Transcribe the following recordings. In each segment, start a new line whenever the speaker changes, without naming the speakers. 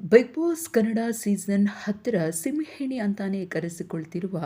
Big boss Kannada season ಹತ್ತರ ಸಿಂಹಿಣಿ ಅಂತಾನೆ ಕರೆಸಿಕೊಳ್ತಿರುವ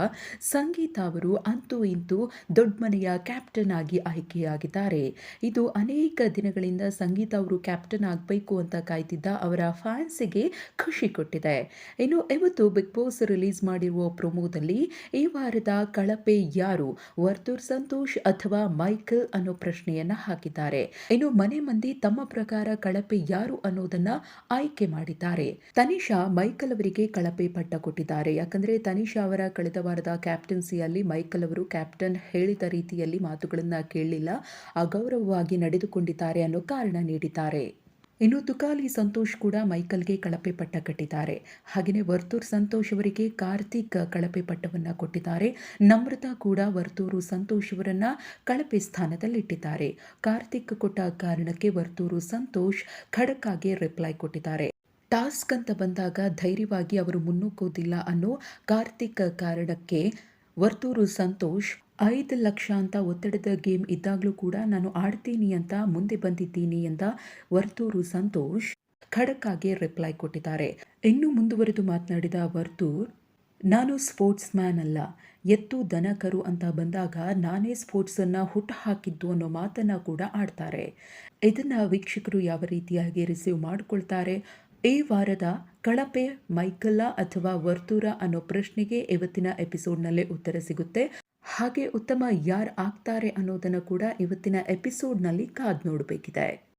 ಸಂಗೀತ ಅವರು ಅಂತೂ ಇಂತೂ ದೊಡ್ಡ ಮನೆಯ ಕ್ಯಾಪ್ಟನ್ ಆಗಿ ಆಯ್ಕೆಯಾಗಿದ್ದಾರೆ. ಇದು ಅನೇಕ ದಿನಗಳಿಂದ ಸಂಗೀತ ಅವರು ಕ್ಯಾಪ್ಟನ್ ಆಗಬೇಕು ಅಂತ ಕಾಯ್ತಿದ್ದ ಅವರ ಫ್ಯಾನ್ಸಿಗೆ ಖುಷಿ ಕೊಟ್ಟಿದೆ. ಇನ್ನು ಇವತ್ತು ಬಿಗ್ ಬಾಸ್ ರಿಲೀಸ್ ಮಾಡಿರುವ ಪ್ರೊಮೋದಲ್ಲಿ ಈ ವಾರದ ಕಳಪೆ ಯಾರು? ವರ್ತೂರ್ ಸಂತೋಷ್ ಅಥವಾ ಮೈಕಲ್ ಅನ್ನೋ ಪ್ರಶ್ನೆಯನ್ನ ಹಾಕಿದ್ದಾರೆ. ಇನ್ನು ಮನೆ ಮಂದಿ ತಮ್ಮ ಪ್ರಕಾರ ಕಳಪೆ ಯಾರು ಅನ್ನೋದನ್ನ ಆಯ್ಕೆ ಮಾಡಿದ್ದಾರೆ. ತನಿಷಾ ಮೈಕಲ್ ಅವರಿಗೆ ಕಳಪೆ ಪಟ್ಟ ಕೊಟ್ಟಿದ್ದಾರೆ. ಯಾಕಂದ್ರೆ ತನಿಷಾ ಅವರ ಕಳೆದ ವಾರದ ಕ್ಯಾಪ್ಟನ್ಸಿಯಲ್ಲಿ ಮೈಕಲ್ ಅವರು ಕ್ಯಾಪ್ಟನ್ ಹೇಳಿದ ರೀತಿಯಲ್ಲಿ ಮಾತುಗಳನ್ನ ಕೇಳಲಿಲ್ಲ. ಅಗೌರವವಾಗಿ ನಡೆದುಕೊಂಡಿದ್ದಾರೆ ಅನ್ನೋ ಕಾರಣ ನೀಡಿದ್ದಾರೆ. ಇನ್ನು ತುಕಾಲಿ ಸಂತೋಷ್ ಕೂಡ ಮೈಕಲ್ಗೆ ಕಳಪೆ ಪಟ್ಟ ಕಟ್ಟಿದ್ದಾರೆ. ಹಾಗೆಯೇ ವರ್ತೂರ್ ಸಂತೋಷ್ ಅವರಿಗೆ ಕಾರ್ತಿಕ್ ಕಳಪೆ ಪಟ್ಟವನ್ನ ಕೊಟ್ಟಿದ್ದಾರೆ. ನಮ್ರತಾ ಕೂಡ ವರ್ತೂರು ಸಂತೋಷ್ ಅವರನ್ನ ಕಳಪೆ ಸ್ಥಾನದಲ್ಲಿಟ್ಟಿದ್ದಾರೆ. ಕಾರ್ತಿಕ್ ಕೊಟ್ಟ ಕಾರಣಕ್ಕೆ ವರ್ತೂರು ಸಂತೋಷ್ ಖಡಕ್ಕಾಗಿ ರಿಪ್ಲೈ ಕೊಟ್ಟಿದ್ದಾರೆ. ಟಾಸ್ಕ್ ಅಂತ ಬಂದಾಗ ಧೈರ್ಯವಾಗಿ ಅವರು ಮುನ್ನುಗ್ಗೋದಿಲ್ಲ ಅನ್ನೋ ಕಾರ್ತಿಕ್ ಕಾರಣಕ್ಕೆ ವರ್ತೂರು ಸಂತೋಷ್, ಐದು ಲಕ್ಷ ಅಂತ ಒತ್ತಡದ ಗೇಮ್ ಇದ್ದಾಗಲೂ ಕೂಡ ನಾನು ಆಡ್ತೀನಿ ಅಂತ ಮುಂದೆ ಬಂದಿದ್ದೀನಿ ಅಂತ ವರ್ತೂರು ಸಂತೋಷ್ ಖಡಕ್ ಆಗಿ ರಿಪ್ಲೈ ಕೊಟ್ಟಿದ್ದಾರೆ. ಇನ್ನು ಮುಂದುವರೆದು ಮಾತನಾಡಿದ ವರ್ತೂರ್, ನಾನು ಸ್ಪೋರ್ಟ್ಸ್ ಮ್ಯಾನ್ ಅಲ್ಲ, ಎತ್ತು ದನ ಕರು ಅಂತ ಬಂದಾಗ ನಾನೇ ಸ್ಪೋರ್ಟ್ಸನ್ನು ಹುಟ್ಟು ಹಾಕಿದ್ದು ಅನ್ನೋ ಮಾತನ್ನು ಕೂಡ ಆಡ್ತಾರೆ. ಇದನ್ನು ವೀಕ್ಷಕರು ಯಾವ ರೀತಿಯಾಗಿ ರಿಸೀವ್ ಮಾಡ್ಕೊಳ್ತಾರೆ ಈ ವಾರದ ಕಳಪೆ ಮೈಕಲ್ಲ ಅಥವಾ ವರ್ತೂರ ಅನ್ನೋ ಪ್ರಶ್ನೆಗೆ ಇವತ್ತಿನ ಎಪಿಸೋಡ್ನಲ್ಲೇ ಉತ್ತರ ಸಿಗುತ್ತೆ. ಹಾಗೆ ಉತ್ತಮ ಯಾರು ಆಗ್ತಾರೆ ಅನ್ನೋದನ್ನು ಕೂಡ ಇವತ್ತಿನ ಎಪಿಸೋಡ್ನಲ್ಲಿ ಕಾದ್ ನೋಡಬೇಕಿದೆ